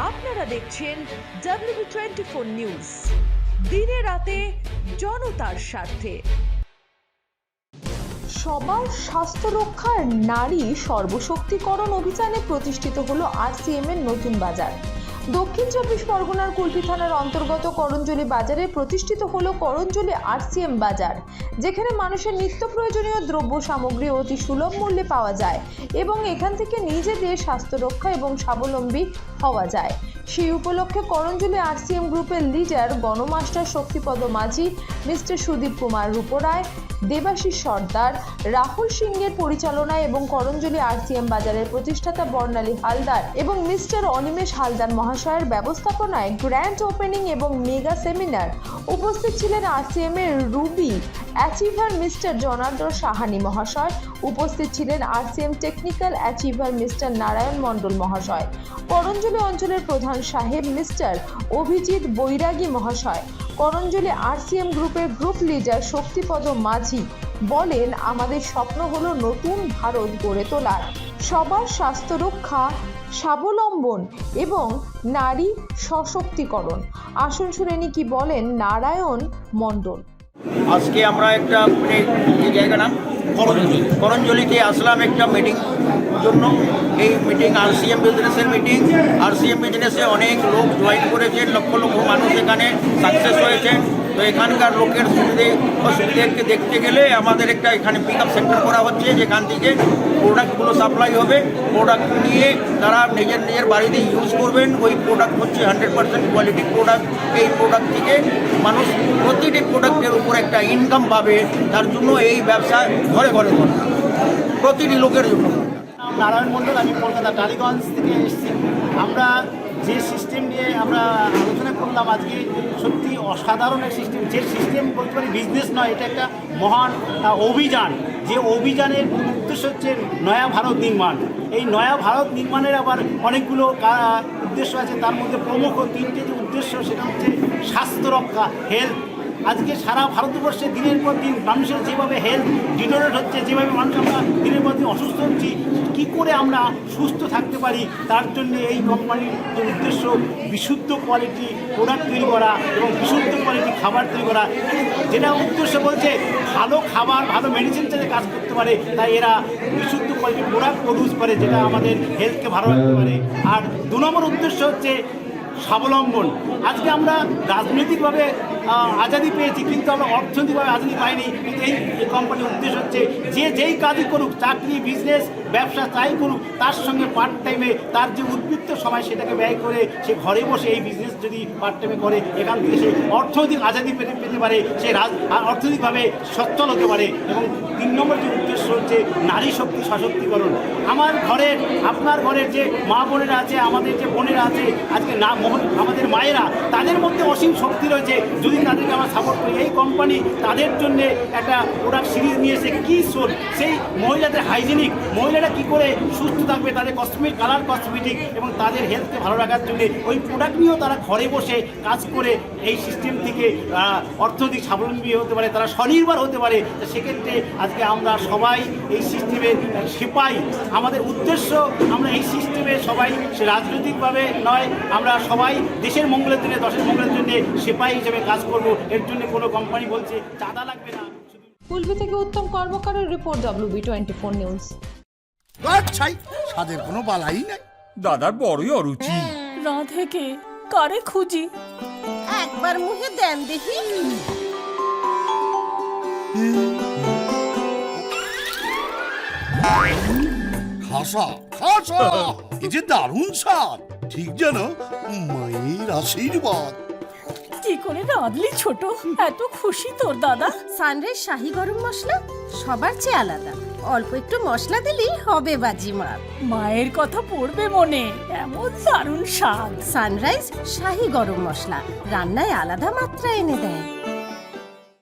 আপনারা দেখছেন W twenty four news দিনে রাতে জনতার স্বার্থে। সবার স্বাস্থ্য রক্ষার নারী সর্বশক্তিকরণ অভিযানে প্রতিষ্ঠিত হলো আরসিএম এর নতুন বাজার। দক্ষিণ চব্বিশ পরগনার কুলপি থানার অন্তর্গত করঞ্জলি বাজারে প্রতিষ্ঠিত হল করঞ্জলি আরসিএম বাজার, যেখানে মানুষের নিত্য প্রয়োজনীয় দ্রব্য সামগ্রী অতি সুলভ মূল্যে পাওয়া যায় এবং এখান থেকে নিজেদের স্বাস্থ্য রক্ষা এবং স্বাবলম্বী হওয়া যায়। সেই উপলক্ষে করঞ্জলি আরসিএম গ্রুপের লিডার গণমাস্টার শক্তিপদ মাঝি, মিস্টার সুদীপ কুমার রূপরায়, দেবাশিস সর্দার, রাহুল সিংয়ের পরিচালনায় এবং করঞ্জলি আরসিএম বাজারের প্রতিষ্ঠাতা বর্ণালী হালদার এবং মিস্টার অনিমেষ হালদার মহাশয়ের ব্যবস্থাপনায় গ্র্যান্ড ওপেনিং এবং মেগা সেমিনার উপস্থিত ছিলেন আরসিএম এর ruby achiever mister Janardan Sahani মহাশয় উপস্থিত ছিলেন RCM technical achiever mister Narayan Mandal মহাশয় করঞ্জলি অঞ্চলের প্রধান সাহেব মিস্টার অভিজিৎ বৈরাগী মহাশয় করঞ্জলি আরসিএম গ্রুপের গ্রুপ লিডার শক্তিপদ মাঝি বলেন, আমাদের স্বপ্ন হলো নতুন ভারত গড়ে তোলার। সবার স্বাস্থ্য রক্ষা, স্বাবলম্বন এবং নারী সশক্তিকরণ। আসন শুনেনি কি বলেন? নারায়ণ মণ্ডল। আজকে আমরা একটা মানে যে জায়গা নাম করঞ্জলি। করঞ্জলিতে আসলাম একটা মিটিং জন্য। এই মিটিং আর আরসিএম বিজনেসের মিটিং আর আরসিএম বিজনেসে অনেক লোক জয়েন করেছেন, লক্ষ লক্ষ মানুষ এখানে সাকসেস হয়েছে। তো এখানকার লোকের সুবিধে অসুবিধাকে দেখতে গেলে আমাদের একটা এখানে পিক আপ সেন্টার করা হচ্ছে, যেখান থেকে প্রোডাক্টগুলো সাপ্লাই হবে। প্রোডাক্ট নিয়ে তারা নিজের নিজের বাড়িতে ইউজ করবেন। ওই প্রোডাক্ট হচ্ছে হান্ড্রেড পার্সেন্ট কোয়ালিটি প্রোডাক্ট এই প্রোডাক্ট থেকে মানুষ প্রতিটি প্রোডাক্টের উপর একটা ইনকাম পাবে। তার জন্য এই ব্যবসা ঘরে ঘরে দরকার প্রতিটি লোকের জন্য। নারায়ণ মণ্ডল, আমি কলকাতা টালিগঞ্জ থেকে এসেছি। আমরা যে সিস্টেম নিয়ে আমরা আলোচনা করলাম আজকে, সত্যি অসাধারণ এক সিস্টেম যে সিস্টেম বলতে পারি বিজনেস নয়, এটা একটা মহান অভিযান। যে অভিযানের উদ্দেশ্য হচ্ছে নয়া ভারত নির্মাণ। এই নয়া ভারত নির্মাণের আবার অনেকগুলো উদ্দেশ্য আছে। তার মধ্যে প্রমুখ তিনটে যে উদ্দেশ্য, সেটা হচ্ছে স্বাস্থ্য রক্ষা হেলথ আজকে সারা ভারতবর্ষে দিনের পর দিন মানুষের যেভাবে হেলথ ডিটোরেট হচ্ছে, যেভাবে মানুষ আমরা দিনের পর দিন অসুস্থ হচ্ছি, কী করে আমরা সুস্থ থাকতে পারি? তার জন্য এই কোম্পানির যে উদ্দেশ্য, বিশুদ্ধ কোয়ালিটি প্রোডাক্ট তৈরি করা এবং বিশুদ্ধ কোয়ালিটি খাবার তৈরি করা। যেটা উদ্দেশ্য বলছে, ভালো খাবার, ভালো মেডিসিন যাতে কাজ করতে পারে, তাই এরা বিশুদ্ধ কোয়ালিটি প্রোডাক্ট প্রডিউস করে, যেটা আমাদের হেলথকে ভালো রাখতে পারে। আর দু নম্বর উদ্দেশ্য হচ্ছে স্বাবলম্বন। আজকে আমরা রাজনৈতিকভাবে আজাদি পেয়েছি, কিন্তু আমরা অর্থনৈতিকভাবে আজাদি পাইনি। এই কোম্পানির উদ্দেশ্য হচ্ছে যে যেই কাজই করুক, চাকরি বিজনেস ব্যবসা তাই করুক, তার সঙ্গে পার্ট টাইমে তার যে উদ্বৃত্ত সময়, সেটাকে ব্যয় করে সে ঘরে বসে এই বিজনেস যদি পার্ট টাইমে করে, এখান থেকে সে অর্থনৈতিক আজাদি পেতে পেতে পারে, সে রাজ, অর্থনৈতিকভাবে সচ্ছল হতে পারে। এবং তিন নম্বর যে হচ্ছে নারী শক্তি, সশক্তিকরণ। আমার ঘরের, আপনার ঘরের যে মা বোনেরা আছে, আমাদের যে বোনেরা আছে, আজকে না আমাদের মায়েরা, তাদের মধ্যে অসীম শক্তি রয়েছে। যদি তাদেরকে আমরা সাপোর্ট করি, এই কোম্পানি তাদের জন্য একটা প্রোডাক্ট সিরিজ নিয়ে এসে কী সোল সেই মহিলাদের হাইজেনিক মহিলারা কী করে সুস্থ থাকবে, তাদের কসমেটিক কালার কসমেটিক এবং তাদের হেলথকে ভালো রাখার জন্য ওই প্রোডাক্ট নিয়েও তারা ঘরে বসে কাজ করে এই সিস্টেম থেকে অর্থনৈতিক স্বাবলম্বী হতে পারে, তারা স্বনির্ভর হতে পারে। সেক্ষেত্রে আজকে আমরা সবাই এই সিস্টেমের সেপাই। আমাদের উদ্দেশ্য আমরা এই সিস্টেমে সবাই সে রাজনৈতিকভাবে নয় আমরা সবাই দেশের মঙ্গলের জন্য দশের মঙ্গলের জন্য সেপাই হিসেবে কাজ করব। এর জন্য কোনো কোম্পানি বলছে চাঁদা লাগবে না। কুলপি থেকে Uttam কর্মকারের report WB twenty four news আচ্ছাই স্বাদের কোনো বালাই নাই। দাদার বড়ই অরুচি। রাধেকে কারে খুঁজি? একবার মুখে দেন দেখি। খাসা খাসা। কি যে দারুণ স্বাদ। ঠিক যেন মায়ের আশীর্বাদ। কি করে রাঁধলি ছোট? এত খুশি তোর দাদা। সানরাইজ শাহি গরম মশলা? সবার চেয়ে আলাদা। অল্প একটু মশলা দিলেই হবে বাজিমার মায়ের কথা পড়বে মনে। এমন দারুণ স্বাদ। সানরাইজ শাহি গরম মশলা। রান্নায় আলাদা মাত্রা এনে দেয়।